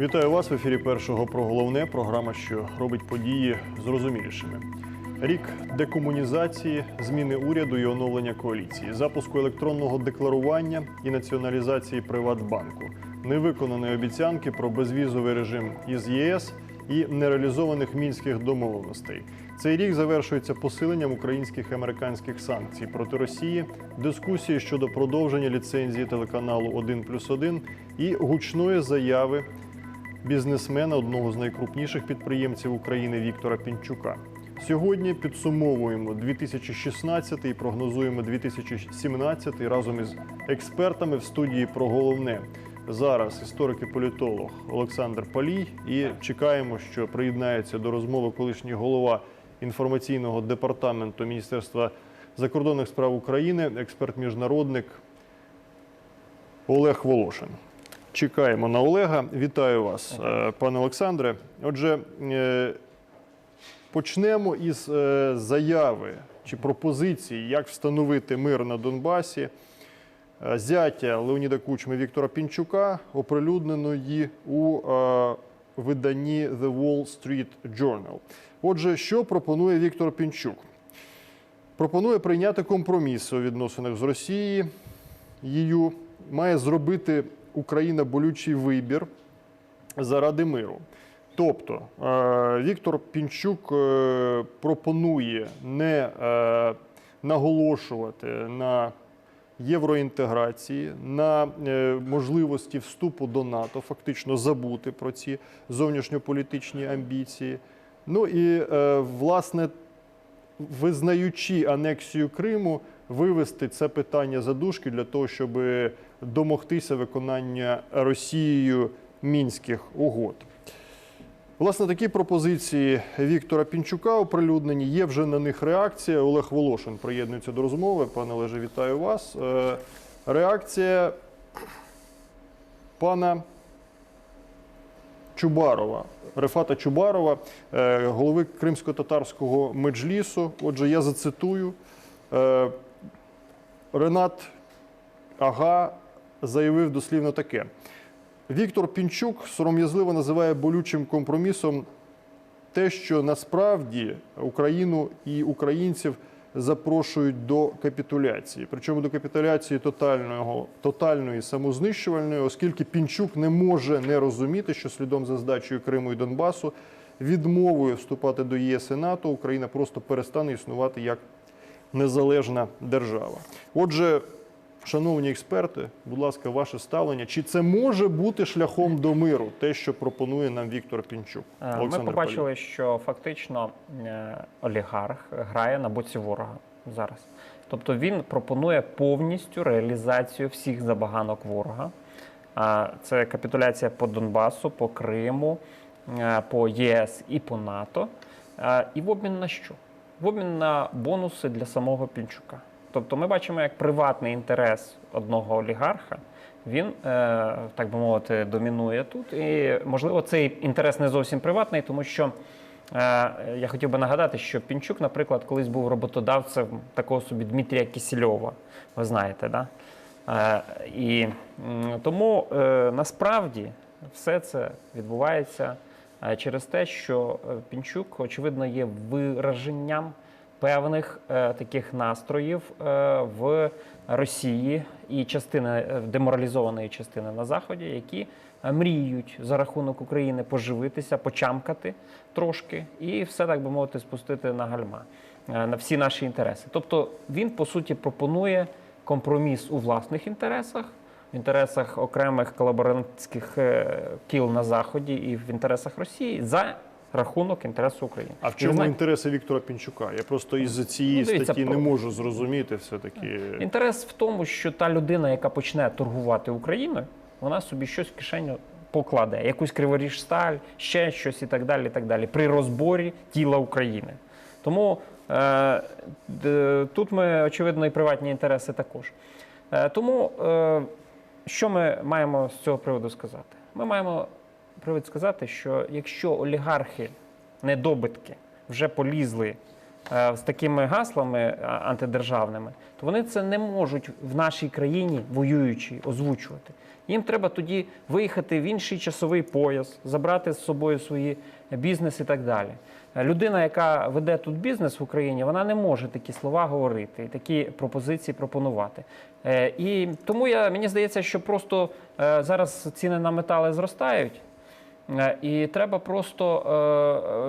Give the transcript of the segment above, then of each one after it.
Вітаю вас в ефірі першого про головне. Програма, що робить події зрозумілішими. Рік декомунізації, зміни уряду і оновлення коаліції, запуску електронного декларування і націоналізації Приватбанку, невиконані обіцянки про безвізовий режим із ЄС і нереалізованих мінських домовленостей. Цей рік завершується посиленням українських і американських санкцій проти Росії, дискусії щодо продовження ліцензії телеканалу 1+,1 і гучної заяви бізнесмена, одного з найкрупніших підприємців України Віктора Пінчука. Сьогодні підсумовуємо 2016 і прогнозуємо 2017 разом із експертами в студії про головне. Зараз історик і політолог Олександр Палій і чекаємо, що приєднається до розмови колишній голова інформаційного департаменту Міністерства закордонних справ України, експерт-міжнародник Олег Волошин. Чекаємо на Олега. Вітаю вас, е, пане Олександре. Отже, е, почнемо із е, заяви чи пропозиції, як встановити мир на Донбасі. Зятя Леоніда Кучми Віктора Пінчука, оприлюдненої у виданні The Wall Street Journal. Отже, що пропонує Віктор Пінчук? Пропонує прийняти компроміс у відносинах з Росією. Її має зробити Україна болючий вибір заради миру. Тобто е, Віктор Пінчук е, пропонує не е, наголошувати на євроінтеграції, на можливості вступу до НАТО, фактично забути про ці зовнішньополітичні амбіції. Ну і власне визнаючи анексію Криму, вивести це питання за дужки для того, щоб домогтися виконання Росією мінських угод. Власне, такі пропозиції Віктора Пінчука оприлюднені. Є вже на них реакція. Олег Волошин приєднується до розмови. Пане Олеже, вітаю вас. Е, Реакція пана Чубарова, Рефата Чубарова, е, голови кримсько-татарського меджлісу. Отже, я зацитую. Е, Ренат Ага заявив дослівно таке. Віктор Пінчук сором'язливо називає болючим компромісом те, що насправді Україну і українців запрошують до капітуляції. Причому до капітуляції тотального, тотальної самознищувальної, оскільки Пінчук не може не розуміти, що слідом за здачею Криму і Донбасу відмовою вступати до ЄС і НАТО Україна просто перестане існувати як незалежна держава. Отже, шановні експерти, будь ласка, ваше ставлення. Чи це може бути шляхом до миру, те, що пропонує нам Віктор Пінчук? Е, Ми Олександр побачили, що фактично е, олігарх грає на боці ворога зараз. Тобто він пропонує повністю реалізацію всіх забаганок ворога. Це капітуляція по Донбасу, по Криму, е, по ЄС і по НАТО. І в обмін на що? В обмін на бонуси для самого Пінчука. Тобто ми бачимо, як приватний інтерес одного олігарха він, е, так би мовити, домінує тут. І, можливо, цей інтерес не зовсім приватний, тому що е, я хотів би нагадати, що Пінчук, наприклад, колись був роботодавцем такого собі Дмитрія Кісільова. Ви знаєте, да? Е, і тому насправді все це відбувається через те, що Пінчук, очевидно, є вираженням певних е, таких настроїв е, в Росії і частини е, деморалізованої частини на заході, які е, мріють за рахунок України поживитися, почамкати трошки, і все так би мовити спустити на гальма е, на всі наші інтереси. Тобто він по суті пропонує компроміс у власних інтересах. В інтересах окремих колаборантських е, кіл на заході і в інтересах Росії за рахунок інтересу України. А в чому знаєте, інтереси Віктора Пінчука? Я просто із цієї Ну, дивіться, статті не можу зрозуміти все-таки. Інтерес в тому, що та людина, яка почне торгувати Україною, вона собі щось в кишеню покладе, якусь криворіж сталь, ще щось і так далі. і так далі, При розборі тіла України. Тому е, д- тут ми, очевидно, і приватні інтереси також. Е, тому е, що ми маємо з цього приводу сказати? Ми маємо привід сказати, що якщо олігархи недобитки вже полізли е, з такими гаслами антидержавними, то вони це не можуть в нашій країні воюючій озвучувати. Їм треба тоді виїхати в інший часовий пояс, забрати з собою свої бізнес і так далі. Е, Людина, яка веде тут бізнес в Україні, вона не може такі слова говорити і такі пропозиції пропонувати. Е, І тому я мені здається, що просто е, зараз ціни на метали зростають. Е, І треба просто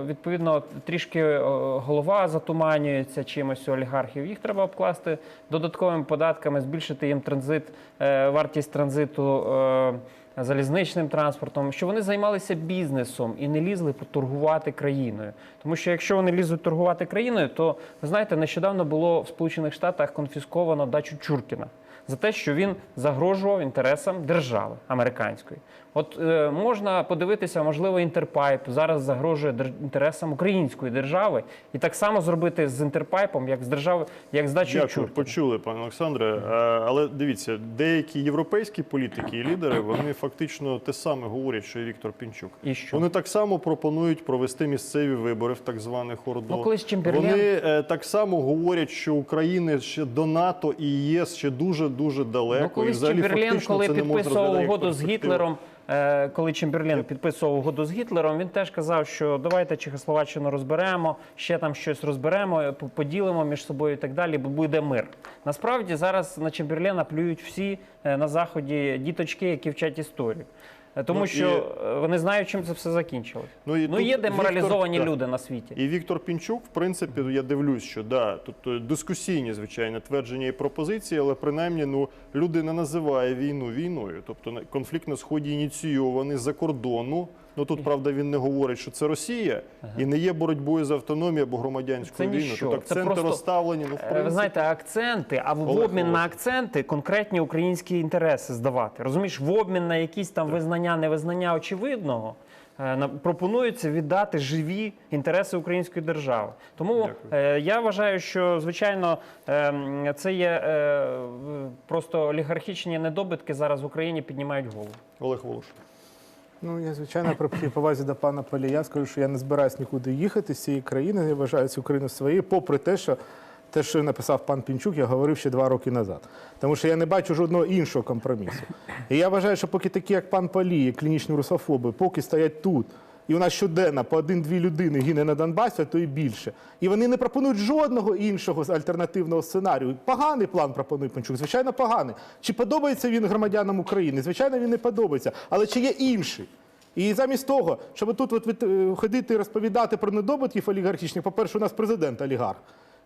е, відповідно трішки е, голова затуманюється чимось у олігархів. Їх треба обкласти додатковими податками, збільшити їм транзит, е, вартість транзиту е, залізничним транспортом, щоб вони займалися бізнесом і не лізли торгувати країною. Тому що якщо вони лізуть торгувати країною, то ви знаєте, нещодавно було в Сполучених Штатах конфісковано дачу Чуркіна за те, що він загрожував інтересам держави американської. От е, можна подивитися, можливо, Інтерпайп зараз загрожує дер- інтересам української держави, і так само зробити з Інтерпайпом, як з держави, як з дачею Дякую, почули, пане Олександре. Е, Але дивіться, деякі європейські політики і лідери вони фактично те саме говорять, що і Віктор Пінчук. І що? Вони так само пропонують провести місцеві вибори в так званих ОРДО. Ну, колись Чемберлен- Вони е, так само говорять, що України ще до НАТО і ЄС ще дуже дуже далеко. Ну, і колись взагалі Чемберлен, фактично коли це підписував угоду з. Гітлером, коли Чемберлін підписував угоду з Гітлером, він теж казав, що давайте Чехословаччину розберемо, ще там щось розберемо, по- поділимо між собою і так далі, бо буде мир. Насправді зараз на Чемберліна плюють всі е, на заході діточки, які вчать історію. Е, Тому Ну, що і... вони знають, чим це все закінчилось. Ну, і Ну, є деморалізовані Віктор- люди на світі. І Віктор Пінчук, в принципі, я дивлюсь, що да, тут е, дискусійні, звичайно, твердження і пропозиції, але принаймні ну, люди не називає війну війною. Тобто конфлікт на сході ініційований за кордону. Ну тут правда він не говорить, що це Росія і не є боротьбою за автономію або громадянську Це війну. Тут Це акценти просто, розставлені. Ну, в Е, принципі, Ви знаєте, акценти, а в Олег обмін на акценти конкретні українські інтереси здавати. Розумієш, в обмін на якісь там визнання, невизнання очевидного. е, Пропонується віддати живі інтереси української держави. Тому Дякую. е, я вважаю, що звичайно це є просто олігархічні недобитки зараз в Україні піднімають голову. Олег Волош. Ну, я звичайно при повазі до пана Полія скажу, що я не збираюсь нікуди їхати з цієї країни. Я вважаю цю країну своєю, попри те, що те, що написав пан Пінчук, я говорив ще два роки назад. Тому що я не бачу жодного іншого компромісу. І я вважаю, що поки такі, як пан Палій, клінічні русофоби, поки стоять тут. І у нас щоденно по один-дві людини гине на Донбасі, а то і більше. І вони не пропонують жодного іншого альтернативного сценарію. Поганий план пропонує Панчук, звичайно, поганий. Чи подобається він громадянам України? Звичайно, він не подобається. Але чи є інший? І замість того, щоб тут от е, ходити і розповідати про недобитків олігархічних, по-перше, у нас президент олігарх.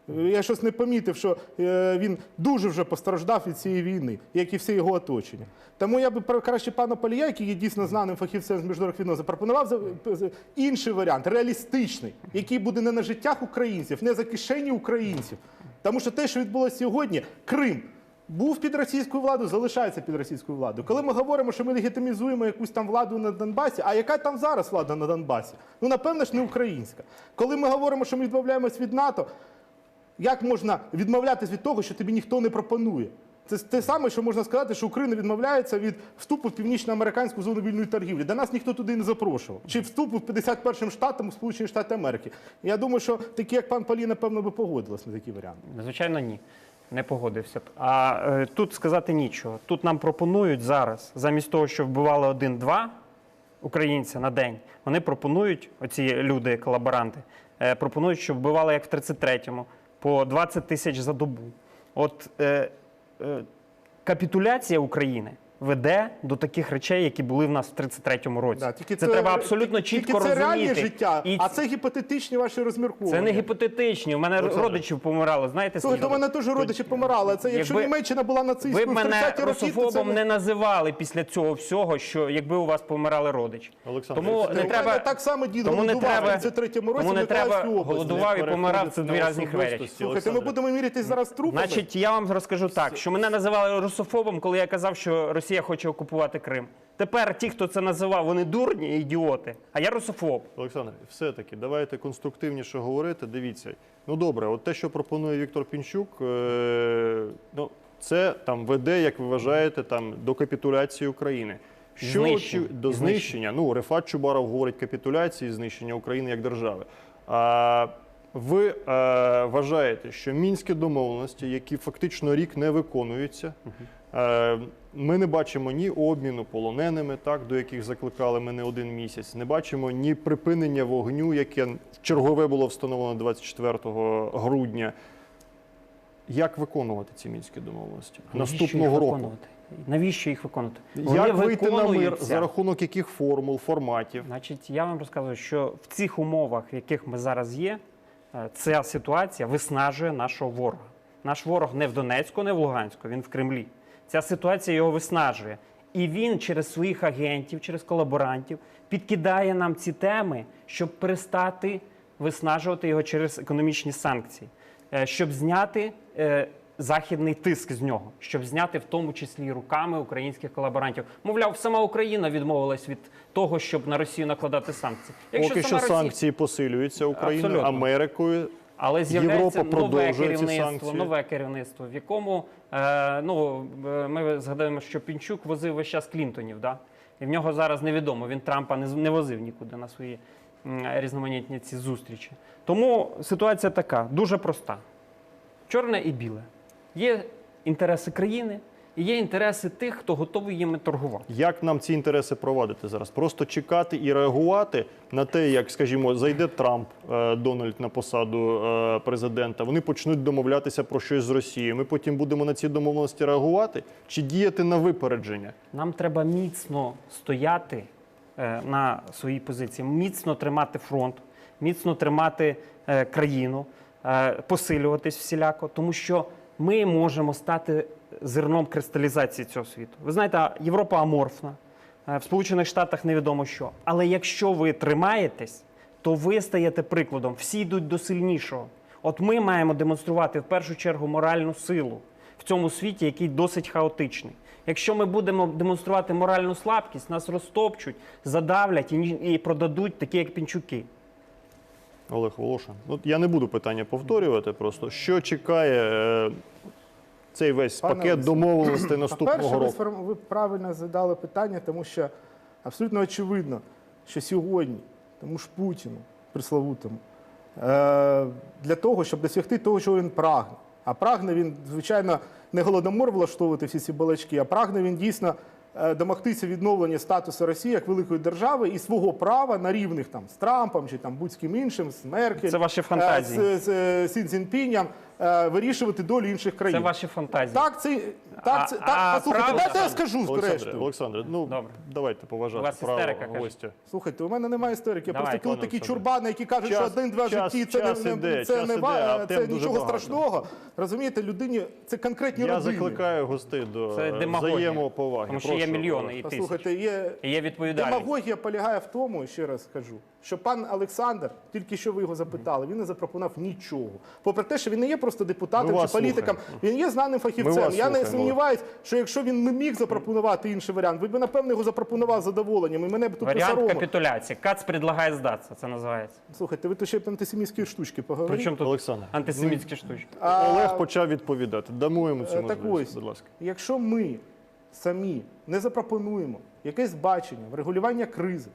Я щось не помітив, що е, він дуже вже постраждав від цієї війни, як і все його оточення. Тому я би краще пана Полія, який є дійсно знаним фахівцем з міжнародних відносин, запропонував за- інший варіант, реалістичний, який буде не на життях українців, не за кишені українців. Тому що те, що відбулося сьогодні, Крим. Був під російською владою, залишається під російською владою. Коли ми говоримо, що ми легітимізуємо якусь там владу на Донбасі, а яка там зараз влада на Донбасі? Ну, напевно ж, не українська. Коли ми говоримо, що ми відмовляємось від НАТО, як можна відмовлятися від того, що тобі ніхто не пропонує? Це те саме, що можна сказати, що Україна відмовляється від вступу в північноамериканську зону вільної торгівлі. До нас ніхто туди не запрошував. Чи вступу в 51-м штатом Сполучені Штати Америки. Я думаю, що такі, як пан Палі, напевно, би погодились на такі варіанти. Звичайно, ні. Не погодився б. А е, тут сказати нічого. Тут нам пропонують зараз, замість того, що вбивали один-два українця на день, вони пропонують, оці люди, колаборанти, е, пропонують, щоб вбивали як в 33-му, по 20 тисяч за добу. От е, е, капітуляція України веде до таких речей, які були в нас в 33-му році. Да, тільки це, треба абсолютно тільки чітко це розуміти. реальне життя, І а це гіпотетичні ваші розмірковання. це не гіпотетичні. У мене Олександр. родичів помирали. Знаєте, Слухай, скільки? то мене теж родичі помирали. Це якщо Якби- Німеччина була Ви нацистською в мене 30-ті роки, то це русофобом не... не називали після цього всього, що якби у вас помирали родичі. Олександр, Тому не У мене треба так само дід тому не голодував треба- в 33-му році тому не Миколаївській треба області. голодував і помирав. Це дві різні речі. Слухайте, ми будемо мірятись зараз трупами. Значить, я вам розкажу так, що мене називали русофобом, коли я казав, що Росія хоче окупувати Крим. Тепер ті, хто це називав, вони дурні і ідіоти. А я русофоб. Олександр, все-таки давайте конструктивніше говорити. Дивіться, ну добре, от те, що пропонує Віктор Пінчук, е, ну це там веде, як ви вважаєте, там до капітуляції України. Що Знищення. до знищення? Ну Рефат Чубаров говорить капітуляції, знищення України як держави. А Ви е, вважаєте, що мінські домовленості, які фактично рік не виконуються, ми не бачимо ні обміну полоненими, так до яких закликали ми не один місяць. Не бачимо ні припинення вогню, яке чергове було встановлено 24 грудня. Як виконувати ці мінські домовленості Навіщо наступного їх року? виконувати? Навіщо їх виконувати? Як вийти на мир за рахунок яких формул, форматів? Значить, я вам розказую, що в цих умовах, в яких ми зараз є, е, ця ситуація виснажує нашого ворога. Наш ворог не в Донецьку, не в Луганську, він в Кремлі. Ця ситуація його виснажує. І він через своїх агентів, через колаборантів підкидає нам ці теми, щоб перестати виснажувати його через економічні санкції, е, щоб зняти е, західний тиск з нього, щоб зняти в тому числі руками українських колаборантів. Мовляв, сама Україна відмовилась від того, щоб на Росію накладати санкції. Поки що Росія- санкції посилюються Україною, Абсолютно. Америкою. Але з'являється нове керівництво, нове керівництво, в якому е, ну е, ми згадаємо, що Пінчук возив весь час Клінтонів, да? і в нього зараз невідомо. Він Трампа не, не возив нікуди на свої м, різноманітні ці зустрічі. Тому ситуація така дуже проста: чорне і біле. Є інтереси країни і є інтереси тих, хто готовий їми торгувати. Як нам ці інтереси провадити зараз? Просто чекати і реагувати на те, як, скажімо, зайде Трамп е, Дональд на посаду е, президента. Вони почнуть домовлятися про щось з Росією. Ми потім будемо на ці домовленості реагувати чи діяти на випередження? Нам треба міцно стояти е, на своїй позиції, міцно тримати фронт, міцно тримати країну, посилюватись всіляко, тому що ми можемо стати зерном кристалізації цього світу. Ви знаєте, Європа аморфна, е, в Сполучених Штатах невідомо що. Але якщо ви тримаєтесь, то ви стаєте прикладом. Всі йдуть до сильнішого. От ми маємо демонструвати в першу чергу моральну силу в цьому світі, який досить хаотичний. Якщо ми будемо демонструвати моральну слабкість, нас розтопчуть, задавлять і, продадуть такі, як пінчуки. Олег Волошин. Я не буду питання повторювати. Просто що чекає е, цей весь Пане пакет Олексій, домовленостей наступного ви, року? сформ- ви правильно задали питання, тому що абсолютно очевидно, що сьогодні, тому ж Путіну, пресловутому, е, для того, щоб досягти того, що він прагне. А прагне він, звичайно, не голодомор влаштовувати всі ці балачки, а прагне він дійсно е, домогтися відновлення статусу Росії як великої держави і свого права на рівних там з Трампом чи там будь-ким іншим, з Меркель, Це ваші е, фантазії. з, з, е, Сі Цзіньпіням, е, вирішувати долю інших країн. Це ваші фантазії. Так, це так, це А- так. а послухайте, правда? дайте я скажу Олександре, зрештою. Олександре, ну Добре. давайте У поважати вас право істерика, гостя. Слухайте, у мене немає історики. Я Давай, просто коли пане такі Олександре. чурбани, які кажуть, Час- що один-два час- житті це час не, іде, це час не іде, ва- а тем це дуже нічого багато. страшного. Розумієте, людині це конкретні Я родини. закликаю гостей до Це е, демагогія. взаємоповаги. Тому що є Прошу, мільйони і тисячі. Послухайте, є І є відповідальність. демагогія полягає в тому, ще раз скажу, що пан Олександр, тільки що ви його запитали, він не запропонував нічого. Попри те, що він не є просто депутатом чи політиком, слухаємо. він є знаним фахівцем. Я не слухаємо. сумніваюсь, що якщо він не міг запропонувати інший варіант, ви б напевно його запропонував з задоволенням. І мене б тут не Варіант соромило. капітуляції. Кац предлагає здатися, це називається. Слухайте, ви тут ще й антисемітські штучки поговорили. Причому тут Олександр, антисемітські штучки. А, Олег почав відповідати. Дамо йому е, цю Так можливість, ось, будь ласка. якщо ми самі не запропонуємо якесь бачення, врегулювання кризи,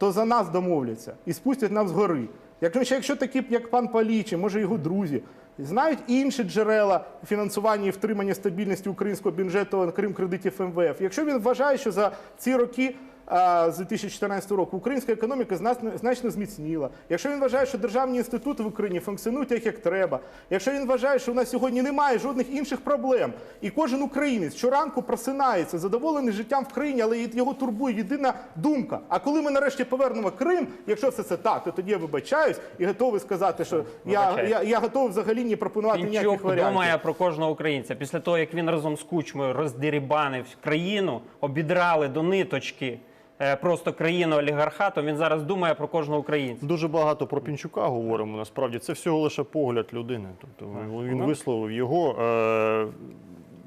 то за нас домовляться і спустять нам згори. Якщо, якщо такі, як пан Палічі, може його друзі, знають інші джерела фінансування і втримання стабільності українського бюджету, крім кредитів МВФ. Якщо він вважає, що за ці роки з 2014 року українська економіка значно, зміцніла. Якщо він вважає, що державні інститути в Україні функціонують так, як треба. Якщо він вважає, що у нас сьогодні немає жодних інших проблем, і кожен українець щоранку просинається, задоволений життям в країні, але його турбує єдина думка. А коли ми нарешті повернемо Крим, якщо все це так, то тоді я вибачаюсь і готовий сказати, що я, я, я готовий взагалі не пропонувати ніяких Пінчук варіантів. думає про кожного українця. Після того, як він разом з кучмою роздерібанив країну, обідрали до ниточки просто країну олігархату, він зараз думає про кожного українця. Дуже багато про Пінчука говоримо. Насправді це всього лише погляд людини. Тобто він Ну. висловив його. Е,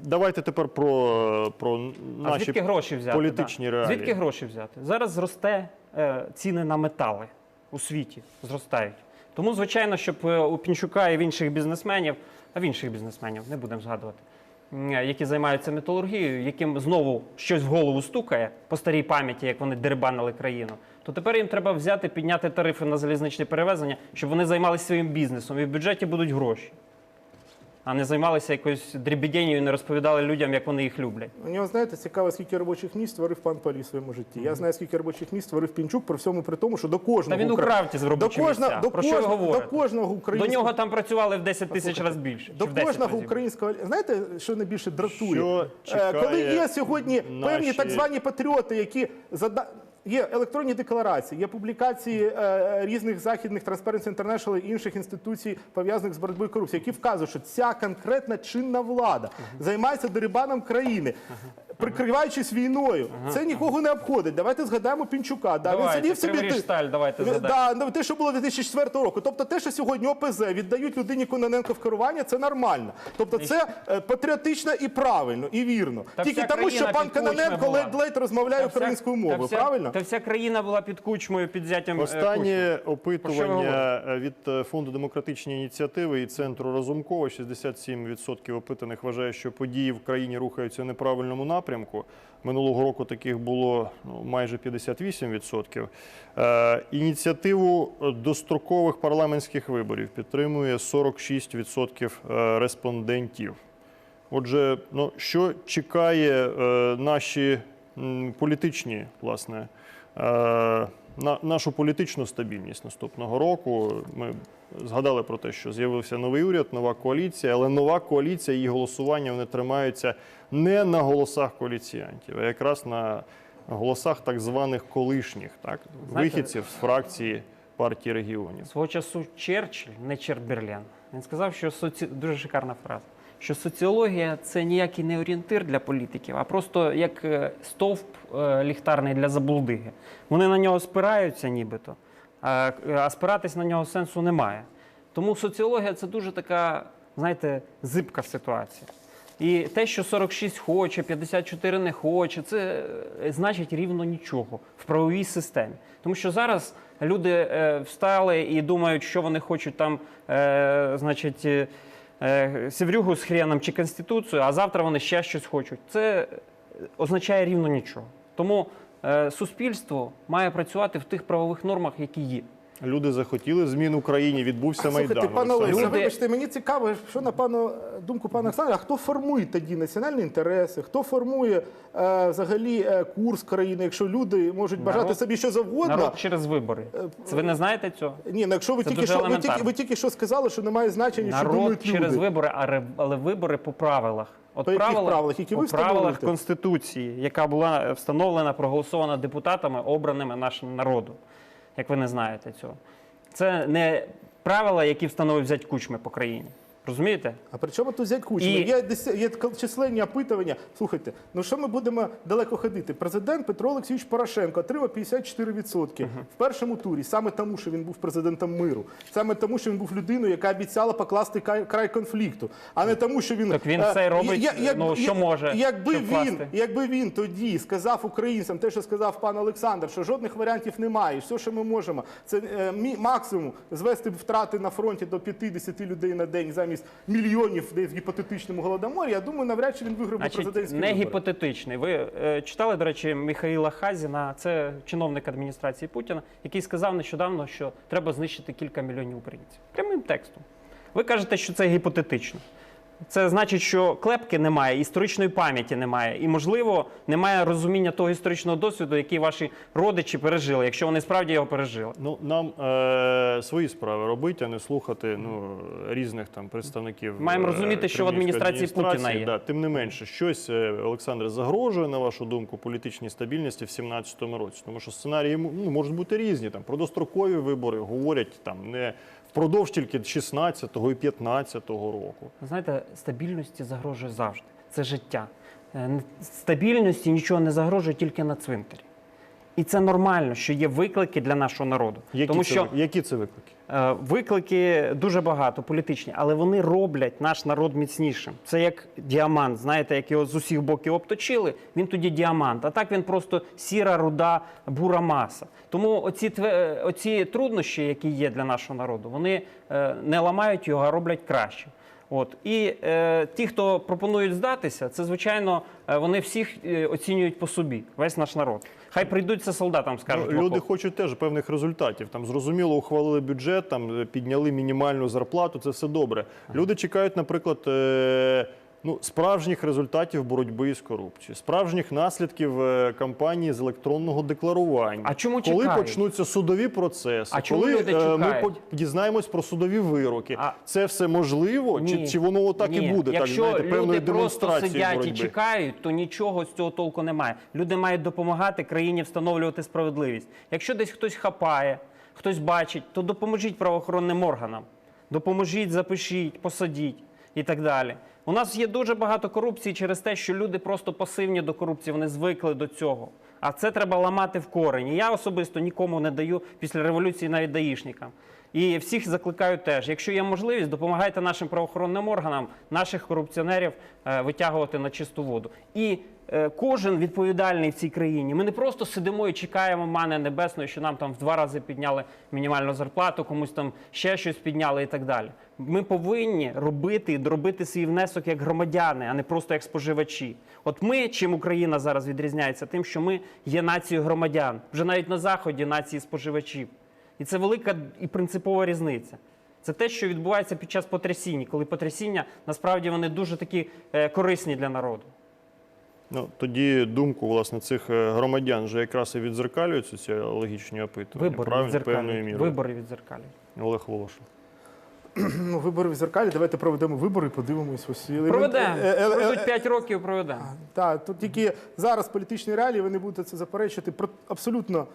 Давайте тепер про, про А звідки гроші взяти? політичні да? реалії. Звідки гроші взяти? Зараз зросте е, ціни на метали у світі, зростають. Тому, звичайно, щоб е, у Пінчука і в інших бізнесменів, а в інших бізнесменів не будемо згадувати, які займаються металургією, яким знову щось в голову стукає по старій пам'яті, як вони дерибанили країну, то тепер їм треба взяти, підняти тарифи на залізничне перевезення, щоб вони займалися своїм бізнесом. І в бюджеті будуть гроші. А не займалися якоюсь дрібідєнню і не розповідали людям, як вони їх люблять. У нього, знаєте, цікаво, скільки робочих місць створив пан Палі в своєму житті. Я знаю, скільки робочих місць створив Пінчук, при всьому при тому, що до Та кожного він укра- украв ті з до робочі кожного, місця. до, Про що ви кожного, до кожного До українського нього там працювали в 10 тисяч разів більше. До чи в 10 кожного разів. українського знаєте, що найбільше дратує? Що Е, Коли є сьогодні певні так звані патріоти, які зада... Є електронні декларації, є публікації е, різних західних Transparency International і інших інституцій, пов'язаних з боротьбою корупцією, які вказують, що ця конкретна чинна влада займається дерибаном країни, прикриваючись війною. Це нікого не обходить. Давайте згадаємо Пінчука. Да, Давайте, він сидів собі ти- Сталь, давайте Е, згадаємо. Да, ну, те, що було 2004 року. Тобто те, що сьогодні ОПЗ віддають людині Кононенко в керування, це нормально. Тобто це е, патріотично і правильно, і вірно. Та Тільки вся тому, що країна пан під Кононенко була. ледь-ледь розмовляє Та вся- українською та мовою, вся- правильно? Та вся країна була під кучмою, під зятям е, Кучми. Останнє опитування е, від е, фонду демократичні ініціативи і центру Разумкова 67% опитаних вважає, що події в країні рухаються в неправильному напрямку. Минулого року таких було ну, майже 58%. Е, ініціативу дострокових парламентських виборів підтримує 46% е, респондентів. Отже, ну що чекає е, наші м, політичні, власне, на, нашу політичну стабільність наступного року? Ми згадали про те, що з'явився новий уряд, нова коаліція, але нова коаліція, її голосування вони тримаються не на голосах коаліціянтів, а якраз на голосах так званих колишніх, так Знаєте- вихідців з фракції партії регіонів. Свого часу Черчилль, не Черберлен, він сказав, що соці... дуже шикарна фраза, що соціологія це ніякий не орієнтир для політиків, а просто як е, стовп е, ліхтарний для забулдиги. Вони на нього спираються нібито, а, а спиратись на нього сенсу немає. Тому соціологія це дуже така, знаєте, зибка ситуація. І те, що 46 хоче, 54 не хоче, це е, значить рівно нічого в правовій системі. Тому що зараз люди е, встали і думають, що вони хочуть там, е, значить, е, сіврюгу з хріном чи конституцію, а завтра вони ще щось хочуть. Це означає рівно нічого. Тому е, суспільство має працювати в тих правових нормах, які є. Люди захотіли змін в Україні, відбувся Слухайте, майдан. пане Олександр. Люди- вибачте, мені цікаво, що на пану думку пана Олександра, а хто формує тоді національні інтереси, хто формує е, взагалі е, курс країни, якщо люди можуть бажати Народ- собі що завгодно. Народ через вибори. Це ви не знаєте цього? Ні, ну якщо ви Це тільки що ви тільки, ви тільки що сказали, що немає значення, що думають через люди. вибори, а ре- але вибори по правилах. От По яких правилах, які ви правилах? Конституції, яка була встановлена, проголосована депутатами, обраними нашим народу, як ви не знаєте цього. Це не правила, які встановив взять кучми по країні. Розумієте? А при чому тут взять кучму? І- Є, десь- є численні опитування. Слухайте, ну що ми будемо далеко ходити? Президент Петро Олексійович Порошенко отримав 54% в першому турі, саме тому, що він був президентом миру, саме тому, що він був людиною, яка обіцяла покласти край, конфлікту, а не тому, що він Так він це робить, ну, що може, Якби щоб він, якби він тоді сказав українцям те, що сказав пан Олександр, що жодних варіантів немає, все, що ми можемо, це е, максимум звести втрати на фронті до 50 людей на день замість мільйонів десь в гіпотетичному голодоморі. Я думаю, навряд чи він виграв би президентські не вибори. гіпотетичний. Ви е, читали, до речі, Михаїла Хазіна, це чиновник адміністрації Путіна, який сказав нещодавно, що треба знищити кілька мільйонів українців. Прямим текстом. Ви кажете, що це гіпотетично. Це значить, що клепки немає, історичної пам'яті немає, і, можливо, немає розуміння того історичного досвіду, який ваші родичі пережили, якщо вони справді його пережили. Ну, нам е, свої справи робити, а не слухати ну, різних там представників. Маємо е, розуміти, що в адміністрації Путіна є. Да, тим не менше, щось е, Олександр загрожує, на вашу думку, політичній стабільності в 2017 році. Тому що сценарії ну, можуть бути різні. Там про дострокові вибори говорять там не впродовж тільки 16-го і 15-го року. Знаєте, стабільності загрожує завжди. Це життя. Е, Стабільності нічого не загрожує тільки на цвинтарі. І це нормально, що є виклики для нашого народу. Які, Тому це, що які це виклики? Е, Виклики дуже багато політичні, але вони роблять наш народ міцнішим. Це як діамант. Знаєте, як його з усіх боків обточили, він тоді діамант. А так він просто сіра, руда, бура маса. Тому оці, тве- оці труднощі, які є для нашого народу, вони е, не ламають його, а роблять краще. От і е, ті, хто пропонують здатися, це звичайно е, вони всіх е, оцінюють по собі, весь наш народ. Хай прийдуть це солдатам, скажуть. Ну, люди хочуть теж певних результатів. Там зрозуміло, ухвалили бюджет, там е, підняли мінімальну зарплату. Це все добре. Люди чекають, наприклад. е, Ну, справжніх результатів боротьби з корупцією, справжніх наслідків е, кампанії з електронного декларування. А чому коли чекають? почнуться судові процеси, А чому коли люди е, ми дізнаємось про судові вироки, А- це все можливо? Чи, Ні. чи воно отак Ні. і буде? Якщо так знаєте, певною люди просто сидять боротьби? і чекають, то нічого з цього толку немає. Люди мають допомагати країні встановлювати справедливість. Якщо десь хтось хапає, хтось бачить, то допоможіть правоохоронним органам. Допоможіть, запишіть, посадіть і так далі. У нас є дуже багато корупції через те, що люди просто пасивні до корупції, вони звикли до цього. А це треба ламати в корені. Я особисто нікому не даю після революції навіть даїшникам. І всіх закликаю теж, якщо є можливість, допомагайте нашим правоохоронним органам, наших корупціонерів е, витягувати на чисту воду. І кожен відповідальний в цій країні. Ми не просто сидимо і чекаємо мани небесної, що нам там в два рази підняли мінімальну зарплату, комусь там ще щось підняли і так далі. Ми повинні робити і доробити свій внесок як громадяни, а не просто як споживачі. От ми, чим Україна зараз відрізняється, тим, що ми є нацією громадян, вже навіть на заході нації споживачів. І це велика і принципова різниця. Це те, що відбувається під час потрясіння, коли потрясіння насправді вони дуже такі е, корисні для народу. Ну тоді думку власне цих е, громадян вже якраз і відзеркалюються ці логічні опитування. Вибори відзеркалюють. Вибори відзеркалюють. Олег Волошин. Ну, вибори в зеркалі. Давайте проведемо вибори, подивимось. усі. Проведемо. е, е, е, Пройдуть 5 років, проведемо. Так, тут тільки зараз політичні реалії ви не будете це заперечити. про абсолютно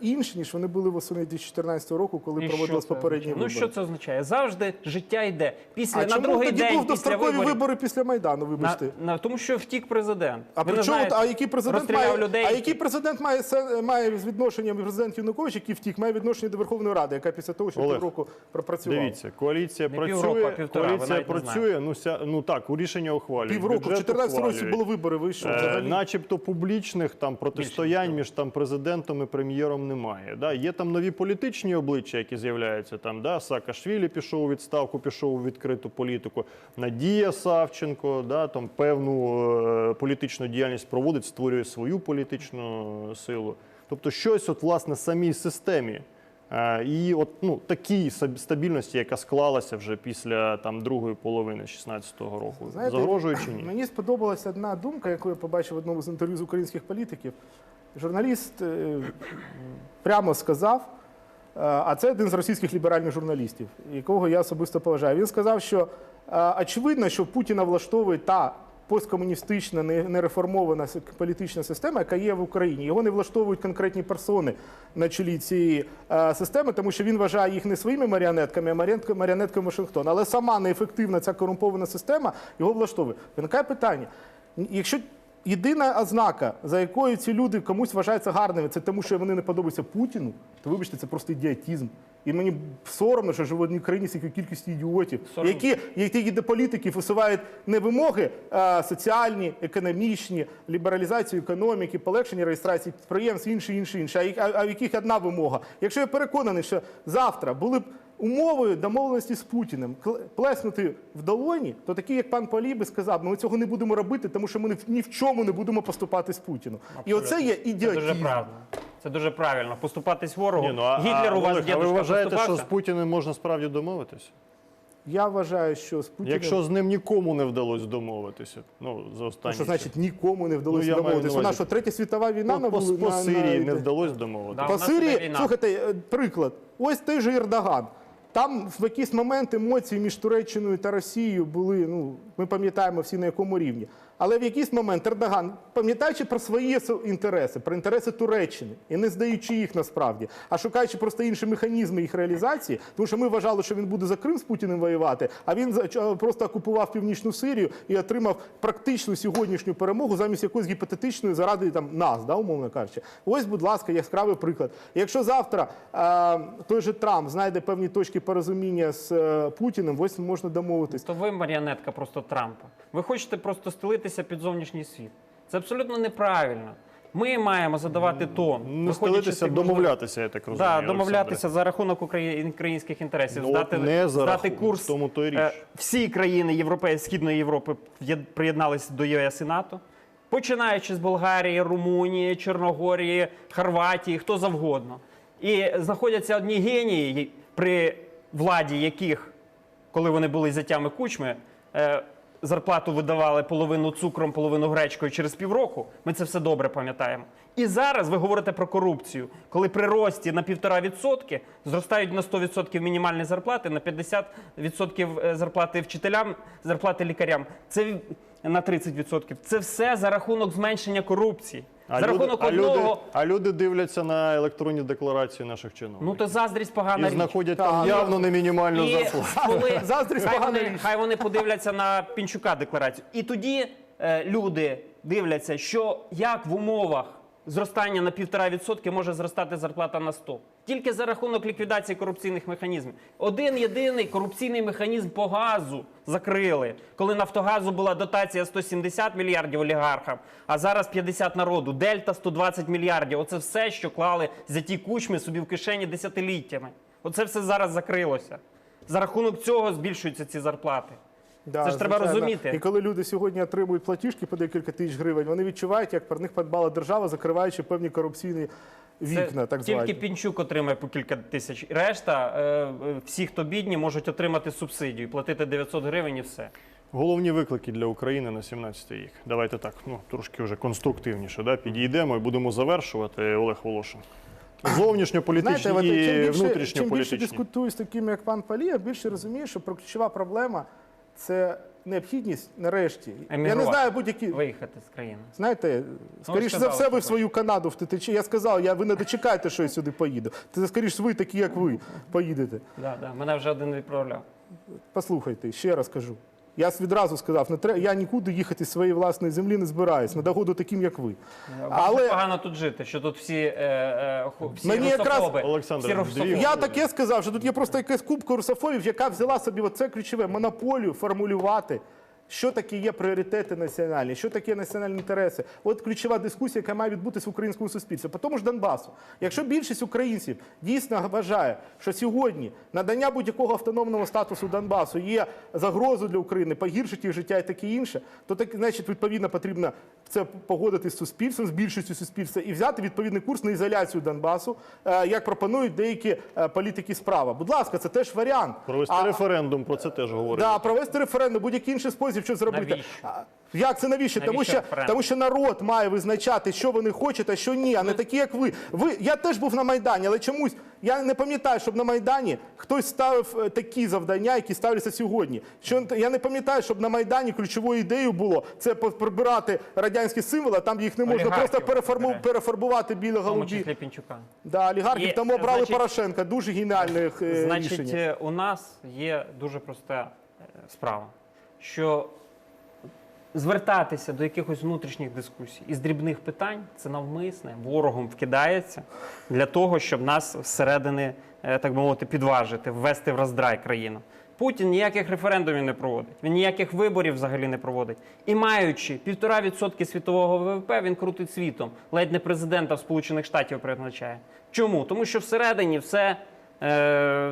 інші, ніж вони були восени 2014 року, коли І проводились що це попередні означає? вибори. Ну що це означає? Завжди життя йде. Після а на чому другий тоді день був після дострокові виборів. вибори після Майдану, На, вибачте? на, тому що втік президент. А Ви при чому, знаєте, а який президент розстріляв має, людей. а який президент має, се- має з відношенням президент Янукович, який втік, має відношення до Верховної Ради, яка після того, що Олег, півроку пропрацювала? Дивіться, коаліція Не працює, півроку, а півтора, ви коаліція навіть не працює. Ну, ся, ну так, у рішення ухвалюють. Півроку, в бюджет 14 році ухвалюють. були вибори, ви що, Е, взагалі? начебто публічних там протистоянь між там президентом і прем'єром немає. Да? Є там нові політичні обличчя, які з'являються там. Да? Саакашвілі пішов у відставку, пішов у відкриту політику. Надія Савченко, да? там певну е, політичну діяльність проводить, створює свою політичну силу. Тобто щось, от власне, самій системі. е, І от ну такій стабільності, яка склалася вже після там другої половини 16-го року, Знаєте, загрожує чи ні? Мені сподобалася одна думка, яку я побачив в одному з інтерв'ю з українських політиків. Журналіст е, прямо сказав, е, а це один з російських ліберальних журналістів, якого я особисто поважаю. Він сказав, що е, очевидно, що Путіна влаштовує та посткомуністична, не- нереформована політична система, яка є в Україні. Його не влаштовують конкретні персони на чолі цієї системи, тому що він вважає їх не своїми маріонетками, а маріонетками Вашингтона. Але сама неефективна ця корумпована система його влаштовує. Виникає питання: якщо єдина ознака, за якою ці люди комусь вважаються гарними, це тому, що вони не подобаються Путіну, то вибачте, це просто ідіотізм. І мені соромно, що живу в одній країні з кількістю ідіотів, Соромно. які, які до політиків висувають не вимоги а, соціальні, економічні, лібералізацію економіки, полегшення реєстрації підприємств, інше. А, й- а, а в яких одна вимога? Якщо я переконаний, що завтра були б умовою домовленості з Путіним плеснути в долоні, то такий, як пан Поліб, сказав, ну ми цього не будемо робити, тому що ми ні в- ні в чому не будемо поступати з Путіну. І оце є Це дуже правильно. Це дуже правильно. Поступатись ворогу. Ні, ну, а, Гітлер у вас Олег, а ви вважаєте, що з? Путіним можна справді домовитися? Я вважаю, що з Путіним... Якщо з ним нікому не вдалося домовитися, ну за Ну, що значить нікому не Ну, вдалося маю домовитися? на Вона що, третя світова війна Ну, по, на, по на, Сирії на... не вдалося домовитися. Да. По Сирії, слухайте, е, приклад. Ось той же Ердоган. Там в якийсь момент емоції між Туреччиною та Росією були, ну, ми пам'ятаємо всі на якому рівні. Але в якийсь момент Ердоган, пам'ятаючи про свої інтереси, про інтереси Туреччини, і не здаючи їх насправді, а шукаючи просто інші механізми їх реалізації, тому що ми вважали, що він буде за Крим з Путіним воювати, а він просто окупував північну Сирію і отримав практичну сьогоднішню перемогу замість якоїсь гіпотетичної заради там нас, да, умовно кажучи. Ось, будь ласка, яскравий приклад. Якщо завтра е, той же Трамп знайде певні точки порозуміння з е, Путіним, ось можна домовитись. То ви маріонетка просто Трампа. Ви хочете просто стелитися під зовнішній світ. Це абсолютно неправильно. Ми маємо задавати тон. Не стелитися, домовлятися, я так розумію. Да, домовлятися за рахунок украї- українських інтересів, Ну, здати, не за здати рахунок, курс. тому то річ. Е, Всі країни Європи, Східної Європи приєдналися до ЄС і НАТО, починаючи з Болгарії, Румунії, Чорногорії, Хорватії, хто завгодно. І знаходяться одні генії, при владі яких, коли вони були зятями кучми, е, зарплату видавали половину цукром, половину гречкою через півроку. Ми це все добре пам'ятаємо. І зараз ви говорите про корупцію, коли при рості на 1,5% зростають на 100% мінімальні зарплати, на 50% е, зарплати вчителям, зарплати лікарям. Це на 30%. Це все за рахунок зменшення корупції. А за люди, рахунок а, одного. люди, а люди дивляться на електронні декларації наших чиновників. Ну то заздрість погана і річ. знаходять Так, там ну, явно не мінімальну І зарплату. коли Заздрість хай погана вони, річ. хай вони подивляться на Пінчука декларацію. І тоді е, люди дивляться, що як в умовах зростання на 1,5% може зростати зарплата на 100. Тільки за рахунок ліквідації корупційних механізмів. Один єдиний корупційний механізм по газу закрили, коли Нафтогазу була дотація 170 мільярдів олігархам, а зараз 50 народу. Дельта 120 мільярдів. Оце все, що клали за ті кучми собі в кишені десятиліттями. Оце все зараз закрилося. За рахунок цього збільшуються ці зарплати. Да, Це ж треба звичайно. розуміти. І коли люди сьогодні отримують платіжки по декілька тисяч гривень, вони відчувають, як про них подбала держава, закриваючи певні корупційні вікна, Це так тільки. Пінчук отримає по кілька тисяч. Решта, е, е, всі, хто бідні, можуть отримати субсидію, платити 900 гривень і все. Головні виклики для України на 17 рік. Давайте так, ну трошки вже конструктивніше. Да? Підійдемо і будемо завершувати. Олег Волошин. Зовнішньополітичні і більше, чим більше дискутую з такими, як пан Палія, більше розумію, що про- ключова проблема це необхідність нарешті. Я не знаю будь-які. Виїхати з країни. Знаєте, скоріше за все, ви в свою Канаду втечете. Я сказав, я, ви не дочекаєте, що я сюди поїду. Це скоріше ви такі, як ви, поїдете. Да, да. Мене вже один відправляв. Послухайте, ще раз кажу. Я с- відразу сказав, не треба, я нікуди їхати з своєї власної землі не збираюсь, на догоду таким, як ви. Але Але погано тут жити, що тут всі, е, е, всі Мені якраз- Олександр, всі русофоби. я таке сказав, що тут є просто якась кубка русофобів, яка взяла собі оце ключове монополію формулювати. Що таке є пріоритети національні, що таке національні інтереси? От ключова дискусія, яка має відбутися в українському суспільстві. По тому ж Донбасу. Якщо більшість українців дійсно вважає, що сьогодні надання будь-якого автономного статусу Донбасу є загрозою для України, погіршить їх життя і таке інше, то так, значить, відповідно, потрібно це погодити з суспільством, з більшістю суспільства і взяти відповідний курс на ізоляцію Донбасу, е, як пропонують деякі е, політики справа. Будь ласка, це теж варіант. Провести А- референдум, про це теж говорять. Да, провести референдум, будь-який інший спосіб, що зробити. Навіщо? Як це навіщо? тому, що, тому що народ має визначати, що вони хочуть, а що ні, а не такі, як ви. ви. Я теж був на Майдані, але чомусь я не пам'ятаю, щоб на Майдані хтось ставив е, такі завдання, які ставляться сьогодні. Що я не пам'ятаю, щоб на Майдані ключовою ідеєю було це прибирати радянські символи, а там їх не можна Олігархів просто переформу, прибирати. перефарбувати біло В голубі. Пінчука. Да, олігархів І, тому обрали значить- Порошенка. Дуже геніальне е, Значить, рішення. е, у нас є дуже проста е, справа, що звертатися до якихось внутрішніх дискусій із дрібних питань це навмисне ворогом вкидається для того, щоб нас зсередини, е, так би мовити, підважити, ввести в роздрай країну. Путін ніяких референдумів не проводить, він ніяких виборів взагалі не проводить. І маючи півтора відсотки світового ВВП, він крутить світом. Ледь не президента в Сполучених Штатів призначає. Чому? Тому що всередині все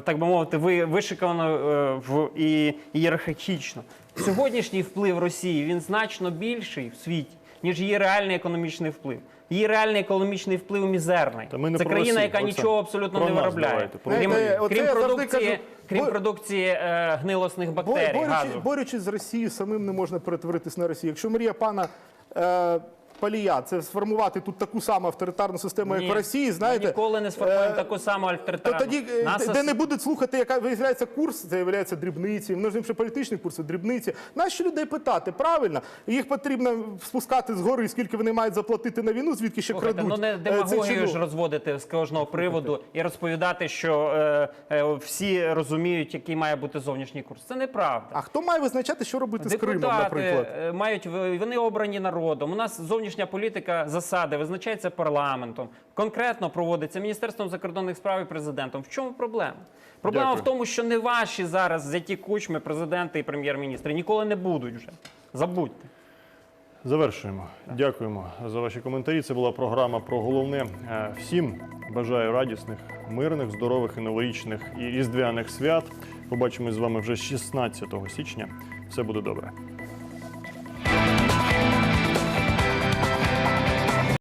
так би мовити, ви, вишикано е, в, і ієрархічно. Сьогоднішній вплив Росії він значно більший в світі, ніж її реальний економічний вплив. Її реальний економічний вплив мізерний. Та ми не Це про країна, Росію, яка нічого абсолютно Про не нас виробляє. давайте, про Крім, Знаєте, оце крім я завжди продукції, кажу, крім бо- продукції е, гнилосних Бо- бактерій, борючи, газу. борючись з Росією, самим не можна перетворитись на Росію. Якщо мрія пана е, Палія це сформувати тут таку саму авторитарну систему, як в Росії, ми знаєте, ніколи не сформуємо е, таку саму то тоді, е, Нас де не будуть слухати, яка виявляється курс, це виявляється дрібниці. Ми ж політичний курс, це дрібниці. Нащо людей питати? Правильно, їх потрібно спускати згори, скільки вони мають заплатити на війну, звідки ще Слухайте, крадуть. ну не е, демагогію ж розводити з кожного приводу і розповідати, що е, е, всі розуміють, який має бути зовнішній курс. Це неправда. А хто має визначати, що робити з Кримом, наприклад? мають вони обрані народом. У нас зовнішня політика засади визначається парламентом. Конкретно проводиться міністерством закордонних справ і президентом. В чому проблема? Проблема Дякую. в тому, що не ваші зараз взяті кучми президенти і прем'єр-міністри ніколи не будуть вже. Забудьте. Завершуємо. Дякуємо за ваші коментарі. Це була програма про головне. Е, Всім бажаю радісних, мирних, здорових і новорічних і різдвяних свят. Побачимось з вами вже 16 січня. Все буде добре.